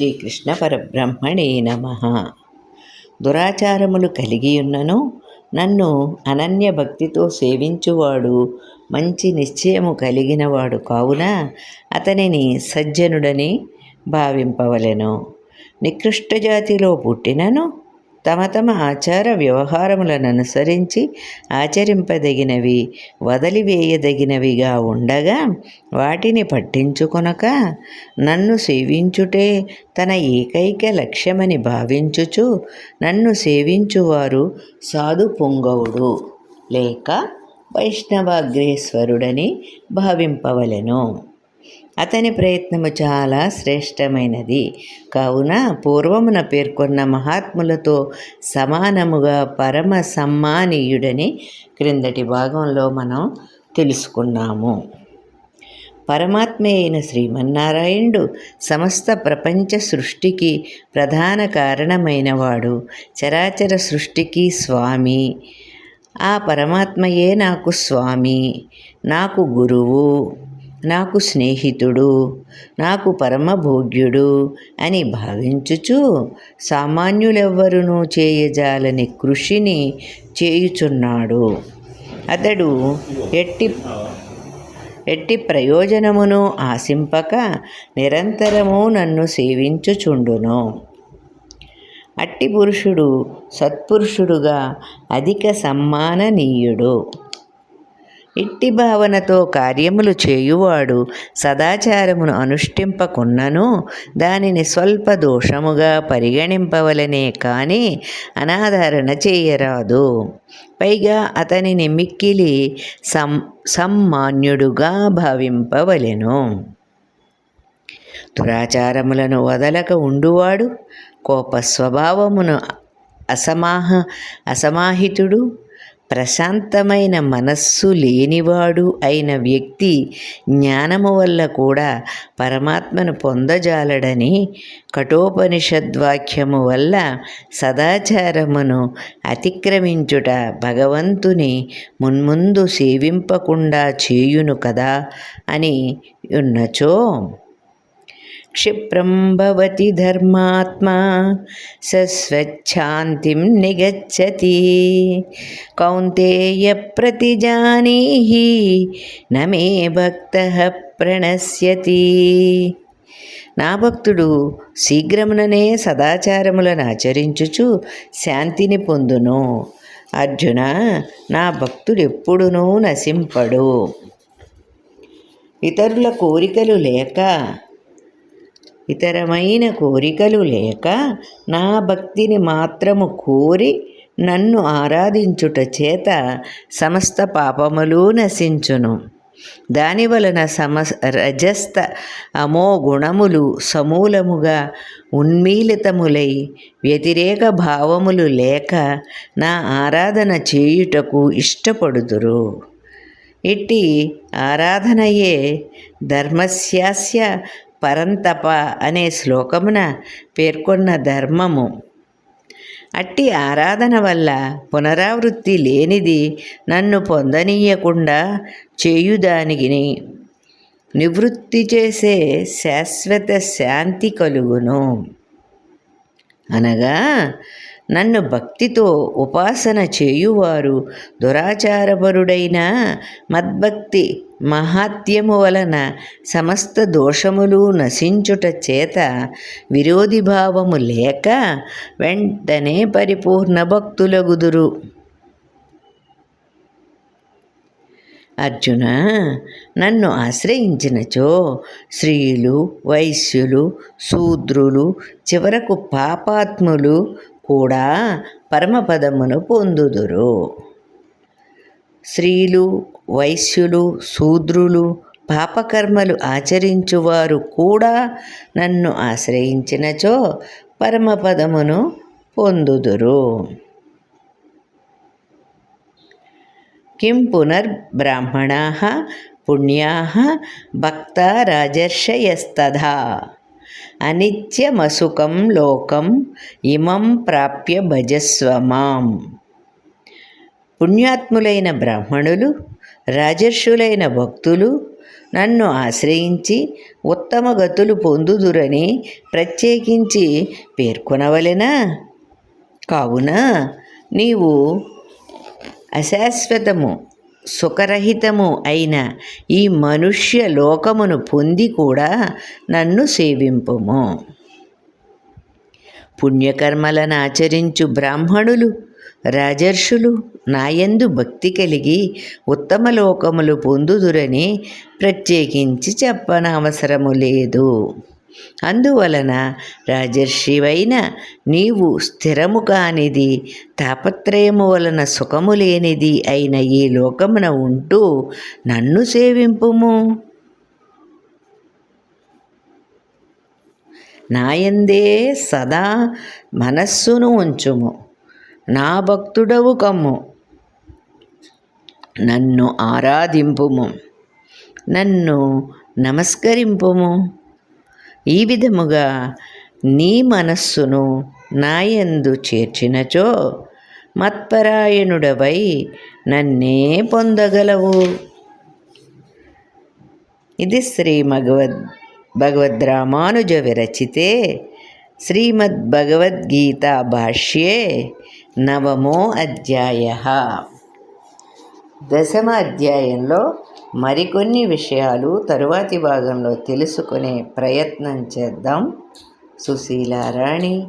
శ్రీకృష్ణ పరబ్రహ్మణే నమ. దురాచారములు కలిగియున్నను నన్ను అనన్య భక్తితో సేవించువాడు మంచి నిశ్చయము కలిగినవాడు కావున అతనిని సజ్జనుడని భావింపవలెను. నికృష్ట జాతిలో పుట్టినను తమ తమ ఆచార వ్యవహారములను అనుసరించి ఆచరింపదగినవి వదిలివేయదగినవిగా ఉండగా వాటిని పట్టించుకొనక నన్ను సేవించుటే తన ఏకైక లక్ష్యమని భావించుచు నన్ను సేవించువారు సాధు పొంగవుడు లేక వైష్ణవాగ్రేశ్వరుడని భావింపవలెను. అతని ప్రయత్నము చాలా శ్రేష్టమైనది. కావున పూర్వమున పేర్కొన్న మహాత్ములతో సమానముగా పరమ సమ్మానీయుడని క్రిందటి భాగంలో మనం తెలుసుకున్నాము. పరమాత్మ అయిన శ్రీమన్నారాయణుడు సమస్త ప్రపంచ సృష్టికి ప్రధాన కారణమైనవాడు చరాచర సృష్టికి స్వామి. ఆ పరమాత్మయే నాకు స్వామి నాకు గురువు. నాకు స్నేహితుడు నాకు పరమభోగ్యుడు అని భావించుచు సామాన్యులెవ్వరునూ చేయజాలని కృషిని చేయుచున్నాడు. అతడు ఎట్టి ఎట్టి ప్రయోజనమును ఆశింపక నిరంతరము నన్ను సేవించుచుండును. అట్టి పురుషుడు సత్పురుషుడుగా అధిక సమ్మాననీయుడు. ఇట్టి భావనతో కార్యములు చేయువాడు సదాచారమును అనుష్ఠింపకున్నను. దానిని స్వల్ప దోషముగా పరిగణింపవలనే కానీ అనాదరణ చేయరాదు. పైగా అతనిని మిక్కిలి సం సమ్మాన్యుడుగా భావింపవలెను. దురాచారములను వదలక ఉండువాడు కోప స్వభావమును అసమాహ అసమాహితుడు. ప్రశాంతమైన మనస్సు లేనివాడు అయిన వ్యక్తి జ్ఞానము వల్ల కూడా పరమాత్మను పొందజాలడని కఠోపనిషద్వాక్యము వల్ల సదాచారమును అతిక్రమించుట భగవంతుని మున్ముందు సేవింపకుండా చేయును కదా అని ఉన్నచో క్షిప్రం భవతి ధర్మాత్మా సస్వచ్ఛాంతిం నిగచ్చతి. కౌంతేయ ప్రతిజానీహి నమే భక్త ప్రణశ్యతి. నా భక్తుడు శీఘ్రముననే సదాచారములను ఆచరించుచు శాంతిని పొందును. అర్జున నా భక్తుడు ఎప్పుడునూ నశింపడు. ఇతరుల కోరికలు లేక ఇతరమైన కోరికలు లేక నా భక్తిని మాత్రము కోరి నన్ను ఆరాధించుట చేత సమస్త పాపములు నశించును. దాని వలన సమ రజస్త అమో గుణములు సమూలముగా ఉన్మీలితములై వ్యతిరేక భావములు లేక నా ఆరాధన చేయుటకు ఇష్టపడుదురు. ఇట్టి ఆరాధనయే ధర్మస్యాస్య పరంతప అనే శ్లోకమున పేర్కొన్న ధర్మము. అట్టి ఆరాధన వల్ల పునరావృత్తి లేనిది నన్ను పొందనీయకుండా చేయుదానికి నివృత్తి చేసే శాశ్వత శాంతి కలుగును. అనగా నన్ను భక్తితో ఉపాసన చేయువారు దురాచారపరుడైన మద్భక్తి మహాత్యము వలన సమస్త దోషములు నశించుట చేత విరోధి భావము లేక వెంటనే పరిపూర్ణ భక్తులగుదురు. అర్జున నన్ను ఆశ్రయించినచో స్త్రీలు వైశ్యులు శూద్రులు చివరకు పాపాత్ములు కూడా పరమపదమును పొందుదురు. స్త్రీలు వైశ్యులు శూద్రులు పాపకర్మలు ఆచరించువారు కూడా నన్ను ఆశ్రయించినచో పరమపదమును పొందుదురు. కిం పునర్బ్రాహ్మణా పుణ్యా భక్త రాజర్షయస్తథా అనిత్యమసుకం లోకం ఇమం ప్రాప్య భజస్వ మాం. పుణ్యాత్ములైన బ్రాహ్మణులు రాజర్షులైన భక్తులు నన్ను ఆశ్రయించి ఉత్తమ గతులు పొందుదురని ప్రత్యేకించి పేర్కొనవలెనా? కావున నీవు అశాశ్వతము సుఖరహితము అయిన ఈ మనుష్య లోకమును పొంది కూడా నన్ను సేవింపుము. పుణ్యకర్మలను ఆచరించు బ్రాహ్మణులు రాజర్షులు నాయందు భక్తి కలిగి ఉత్తమ లోకములు పొందుదురని ప్రత్యేకించి చెప్పనవసరము లేదు. అందువలన రాజర్షివైన నీవు స్థిరము కానిది తాపత్రయము వలన సుఖము లేనిది అయిన ఈ లోకమున ఉంటూ నన్ను సేవింపుము. నాయందే సదా మనస్సును ఉంచుము. నా భక్తుడవు కమ్ము. నన్ను ఆరాధింపుము. నన్ను నమస్కరింపుము. ఈ విధముగా నీ మనస్సును నాయందు చేర్చినచో మత్పరాయణుడవై నన్నే పొందగలవు. ఇది శ్రీ భగవద్ భగవద్రామానుజ విరచితే శ్రీమద్భగవద్గీతా భాష్యే నవమో అధ్యాయ. దశమ అధ్యాయంలో మరికొన్ని విషయాలు తరువాతి భాగంలో తెలుసుకునే ప్రయత్నం చేద్దాం. సుశీలారాణి